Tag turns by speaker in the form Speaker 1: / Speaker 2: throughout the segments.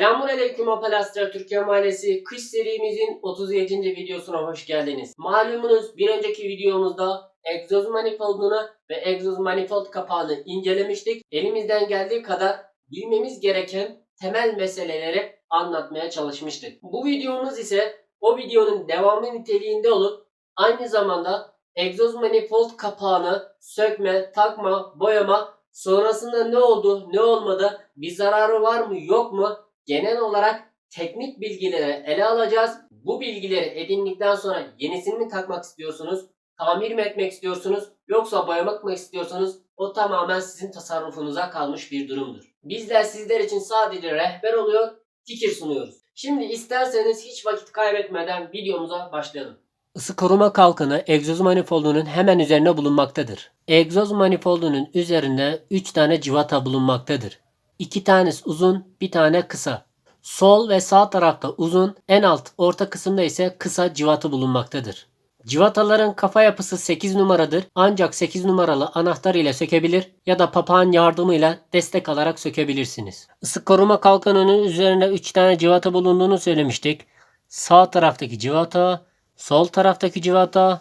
Speaker 1: Selamünaleyküm Apelastrar Türkiye Mahallesi kış serimizin 37. videosuna hoş geldiniz. Malumunuz bir önceki videomuzda egzoz manifoldunu ve egzoz manifold kapağını incelemiştik. Elimizden geldiği kadar bilmemiz gereken temel meseleleri anlatmaya çalışmıştık. Bu videomuz ise o videonun devamı niteliğinde olup aynı zamanda egzoz manifold kapağını sökme, takma, boyama sonrasında ne oldu, ne olmadı, bir zararı var mı, yok mu genel olarak teknik bilgileri ele alacağız. Bu bilgileri edindikten sonra yenisini mi takmak istiyorsunuz? Tamir mi etmek istiyorsunuz? Yoksa boyamak mı istiyorsunuz? O tamamen sizin tasarrufunuza kalmış bir durumdur. Bizler sizler için sadece rehber oluyor, fikir sunuyoruz. Şimdi isterseniz hiç vakit kaybetmeden videomuza başlayalım. Isı koruma kalkanı egzoz manifoldunun hemen üzerine bulunmaktadır. Egzoz manifoldunun üzerinde 3 tane civata bulunmaktadır. 2 tanesi uzun, bir tane kısa. Sol ve sağ tarafta uzun, en alt orta kısımda ise kısa civatı bulunmaktadır. Civataların kafa yapısı 8 numaradır ancak 8 numaralı anahtar ile sökebilir ya da papağan yardımıyla destek alarak sökebilirsiniz. Isı koruma kalkanının üzerinde 3 tane civata bulunduğunu söylemiştik. Sağ taraftaki civata, sol taraftaki civata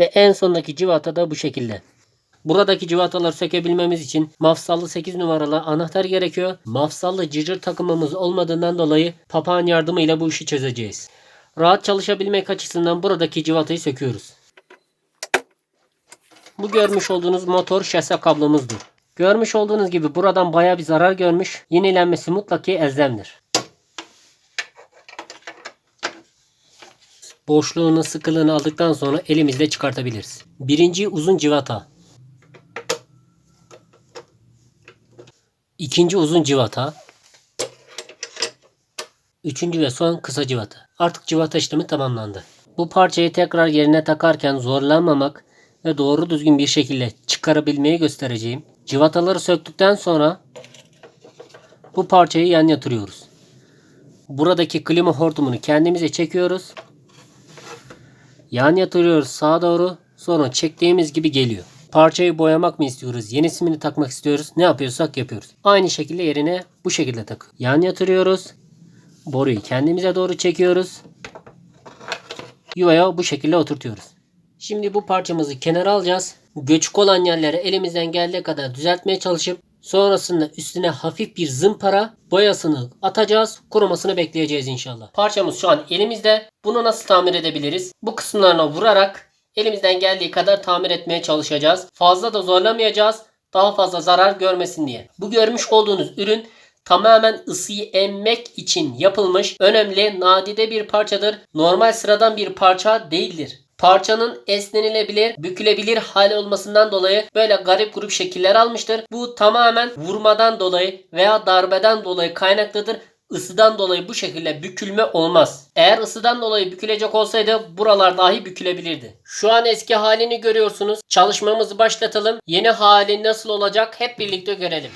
Speaker 1: ve en sondaki civata da bu şekilde. Buradaki civataları sökebilmemiz için mafsallı 8 numaralı anahtar gerekiyor. Mafsallı cırcır takımımız olmadığından dolayı papağan yardımıyla bu işi çözeceğiz. Rahat çalışabilmek açısından buradaki civatayı söküyoruz. Bu görmüş olduğunuz motor şase kablomuzdur. Görmüş olduğunuz gibi buradan baya bir zarar görmüş. Yenilenmesi mutlaki elzemdir. Boşluğunu sıkılığını aldıktan sonra elimizle çıkartabiliriz. Birinci uzun civata. İkinci uzun civata. Üçüncü ve son kısa civata. Artık civata işlemi tamamlandı. Bu parçayı tekrar yerine takarken zorlanmamak ve doğru düzgün bir şekilde çıkarabilmeyi göstereceğim. Civataları söktükten sonra bu parçayı yan yatırıyoruz. Buradaki klima hortumunu kendimize çekiyoruz. Yan yatırıyoruz sağa doğru. Sonra çektiğimiz gibi geliyor. Parçayı boyamak mı istiyoruz? Yeni simini takmak istiyoruz. Ne yapıyorsak yapıyoruz. Aynı şekilde yerine bu şekilde tak. Yan yatırıyoruz. Boruyu kendimize doğru çekiyoruz. Yuvaya bu şekilde oturtuyoruz. Şimdi bu parçamızı kenara alacağız. Göçük olan yerleri elimizden geldiği kadar düzeltmeye çalışıp sonrasında üstüne hafif bir zımpara boyasını atacağız. Kurumasını bekleyeceğiz inşallah. Parçamız şu an elimizde. Bunu nasıl tamir edebiliriz? Bu kısımlarına vurarak Elimizden geldiği kadar tamir etmeye çalışacağız. Fazla da zorlamayacağız. Daha fazla zarar görmesin diye. Bu görmüş olduğunuz ürün tamamen ısıyı emmek için yapılmış önemli nadide bir parçadır. Normal sıradan bir parça değildir. Parçanın esnenilebilir, bükülebilir hali olmasından dolayı böyle garip grup şekiller almıştır. Bu tamamen vurmadan dolayı veya darbeden dolayı kaynaklıdır ısıdan dolayı bu şekilde bükülme olmaz. Eğer ısıdan dolayı bükülecek olsaydı buralar dahi bükülebilirdi. Şu an eski halini görüyorsunuz. Çalışmamızı başlatalım. Yeni hali nasıl olacak hep birlikte görelim.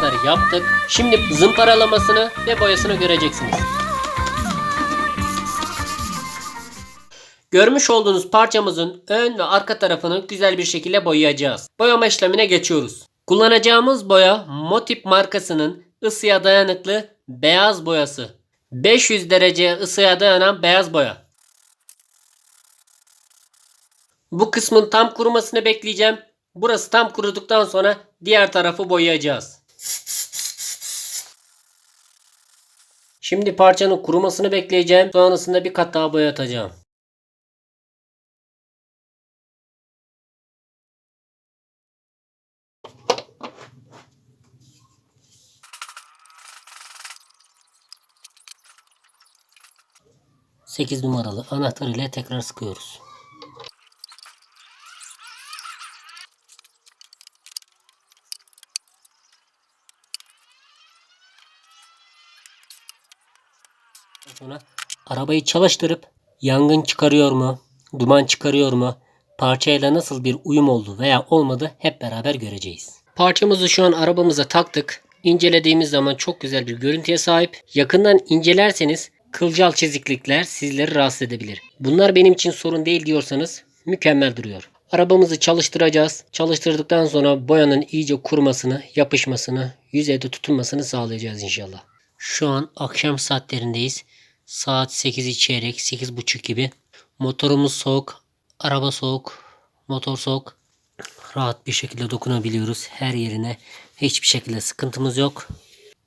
Speaker 1: Kadar yaptık. Şimdi zımparalamasını ve boyasını göreceksiniz. Görmüş olduğunuz parçamızın ön ve arka tarafını güzel bir şekilde boyayacağız. Boyama işlemine geçiyoruz. Kullanacağımız boya Motip markasının ısıya dayanıklı beyaz boyası. 500 dereceye ısıya dayanan beyaz boya. Bu kısmın tam kurumasını bekleyeceğim. Burası tam kuruduktan sonra diğer tarafı boyayacağız. Şimdi parçanın kurumasını bekleyeceğim. Sonrasında bir kat daha boya atacağım. Sekiz numaralı anahtar ile tekrar sıkıyoruz. Sonra arabayı çalıştırıp yangın çıkarıyor mu, duman çıkarıyor mu, parçayla nasıl bir uyum oldu veya olmadı hep beraber göreceğiz. Parçamızı şu an arabamıza taktık. İncelediğimiz zaman çok güzel bir görüntüye sahip. Yakından incelerseniz kılcal çiziklikler sizleri rahatsız edebilir. Bunlar benim için sorun değil diyorsanız mükemmel duruyor. Arabamızı çalıştıracağız. Çalıştırdıktan sonra boyanın iyice kurumasını, yapışmasını, yüzeyde tutunmasını sağlayacağız inşallah. Şu an akşam saatlerindeyiz. Saat 8'i çeyrek, 8.30 gibi. Motorumuz soğuk, araba soğuk, motor soğuk. Rahat bir şekilde dokunabiliyoruz her yerine. Hiçbir şekilde sıkıntımız yok.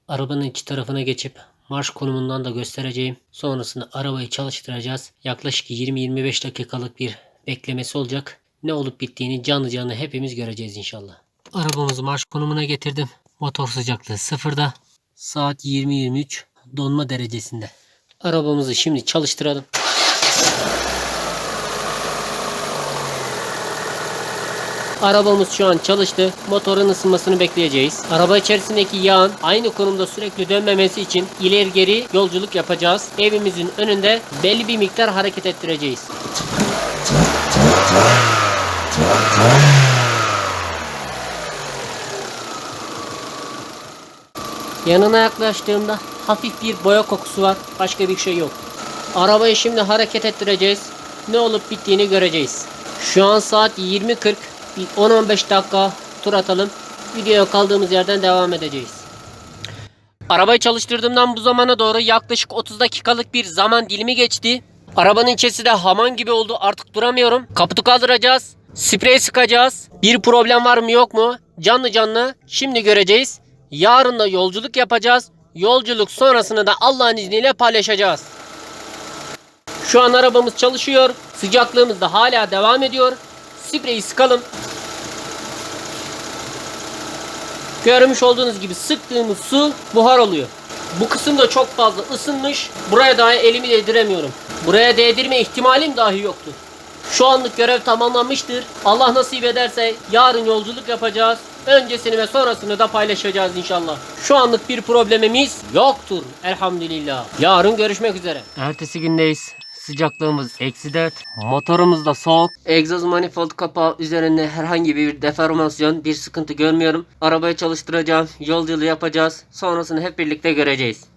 Speaker 1: Arabanın iki tarafına geçip marş konumundan da göstereceğim. Sonrasında arabayı çalıştıracağız. Yaklaşık 20-25 dakikalık bir beklemesi olacak. Ne olup bittiğini canlı canlı hepimiz göreceğiz inşallah. Arabamızı marş konumuna getirdim. Motor sıcaklığı sıfırda. Saat 20-23 donma derecesinde. Arabamızı şimdi çalıştıralım. Arabamız şu an çalıştı. Motorun ısınmasını bekleyeceğiz. Araba içerisindeki yağın aynı konumda sürekli dönmemesi için ileri geri yolculuk yapacağız. Evimizin önünde belli bir miktar hareket ettireceğiz. Yanına yaklaştığımda hafif bir boya kokusu var. Başka bir şey yok. Arabayı şimdi hareket ettireceğiz. Ne olup bittiğini göreceğiz. Şu an saat 20.40. Bir 10-15 dakika tur atalım. Videoya kaldığımız yerden devam edeceğiz. Arabayı çalıştırdığımdan bu zamana doğru yaklaşık 30 dakikalık bir zaman dilimi geçti. Arabanın içerisi de haman gibi oldu. Artık duramıyorum. Kaputu kaldıracağız. Sprey sıkacağız. Bir problem var mı yok mu? Canlı canlı şimdi göreceğiz. Yarın da yolculuk yapacağız. Yolculuk sonrasını da Allah'ın izniyle paylaşacağız. Şu an arabamız çalışıyor. Sıcaklığımız da hala devam ediyor. Spreyi sıkalım. Görmüş olduğunuz gibi sıktığımız su buhar oluyor. Bu kısım da çok fazla ısınmış. Buraya dahi elimi değdiremiyorum. Buraya değdirme ihtimalim dahi yoktu. Şu anlık görev tamamlanmıştır. Allah nasip ederse yarın yolculuk yapacağız. Öncesini ve sonrasını da paylaşacağız inşallah. Şu anlık bir problemimiz yoktur elhamdülillah. Yarın görüşmek üzere. Ertesi gündeyiz. Sıcaklığımız eksi 4. Motorumuz da soğuk. Egzoz manifold kapağı üzerinde herhangi bir deformasyon, bir sıkıntı görmüyorum. Arabayı çalıştıracağım. Yolculuğu yapacağız. Sonrasını hep birlikte göreceğiz.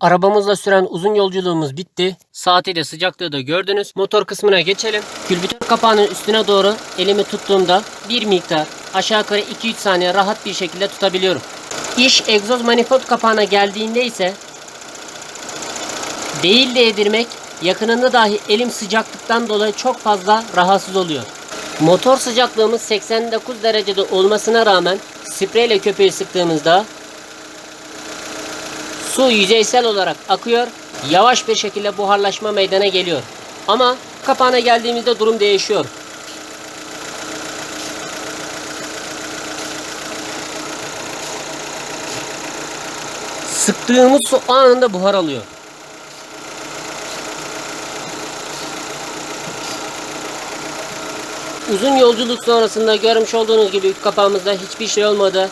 Speaker 1: Arabamızla süren uzun yolculuğumuz bitti. Saati de sıcaklığı da gördünüz. Motor kısmına geçelim. Külbütör kapağının üstüne doğru elimi tuttuğumda bir miktar aşağı yukarı 2-3 saniye rahat bir şekilde tutabiliyorum. İş egzoz manifold kapağına geldiğinde ise değil değdirmek yakınında dahi elim sıcaklıktan dolayı çok fazla rahatsız oluyor. Motor sıcaklığımız 89 derecede olmasına rağmen spreyle köpüğü sıktığımızda Su yüzeysel olarak akıyor. Yavaş bir şekilde buharlaşma meydana geliyor. Ama kapağına geldiğimizde durum değişiyor. Sıktığımız su anında buhar alıyor. Uzun yolculuk sonrasında görmüş olduğunuz gibi kapağımızda hiçbir şey olmadı.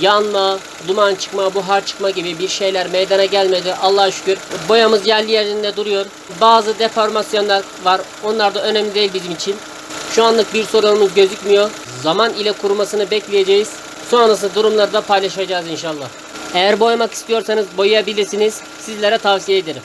Speaker 1: Yanma, duman çıkma, buhar çıkma gibi bir şeyler meydana gelmedi. Allah'a şükür. Boyamız yerli yerinde duruyor. Bazı deformasyonlar var. Onlar da önemli değil bizim için. Şu anlık bir sorunumuz gözükmüyor. Zaman ile kurumasını bekleyeceğiz. Sonrası durumları da paylaşacağız inşallah. Eğer boyamak istiyorsanız boyayabilirsiniz. Sizlere tavsiye ederim.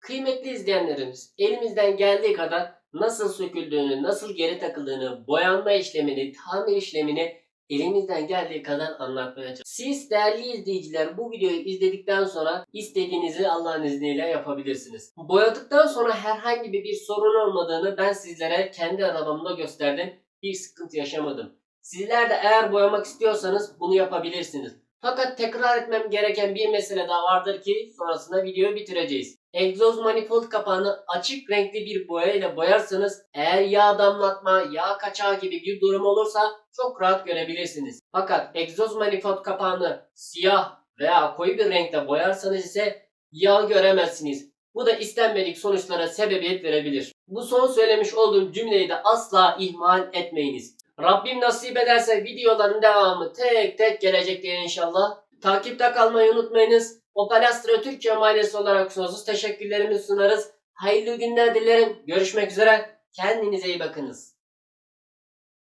Speaker 1: Kıymetli izleyenlerimiz elimizden geldiği kadar nasıl söküldüğünü, nasıl geri takıldığını, boyanma işlemini, tamir işlemini elimizden geldiği kadar anlatmaya çalışacağız. Siz değerli izleyiciler bu videoyu izledikten sonra istediğinizi Allah'ın izniyle yapabilirsiniz. Boyadıktan sonra herhangi bir sorun olmadığını ben sizlere kendi arabamda gösterdim. Bir sıkıntı yaşamadım. Sizler de eğer boyamak istiyorsanız bunu yapabilirsiniz. Fakat tekrar etmem gereken bir mesele daha vardır ki sonrasında videoyu bitireceğiz. Egzoz manifold kapağını açık renkli bir boya ile boyarsanız eğer yağ damlatma, yağ kaçağı gibi bir durum olursa çok rahat görebilirsiniz. Fakat egzoz manifold kapağını siyah veya koyu bir renkte boyarsanız ise yağ göremezsiniz. Bu da istenmedik sonuçlara sebebiyet verebilir. Bu son söylemiş olduğum cümleyi de asla ihmal etmeyiniz. Rabbim nasip ederse videoların devamı tek tek gelecektir inşallah. Takipte kalmayı unutmayınız. Opel Astra Türkiye Mahallesi olarak sonsuz teşekkürlerimizi sunarız. Hayırlı günler dilerim. Görüşmek üzere. Kendinize iyi bakınız.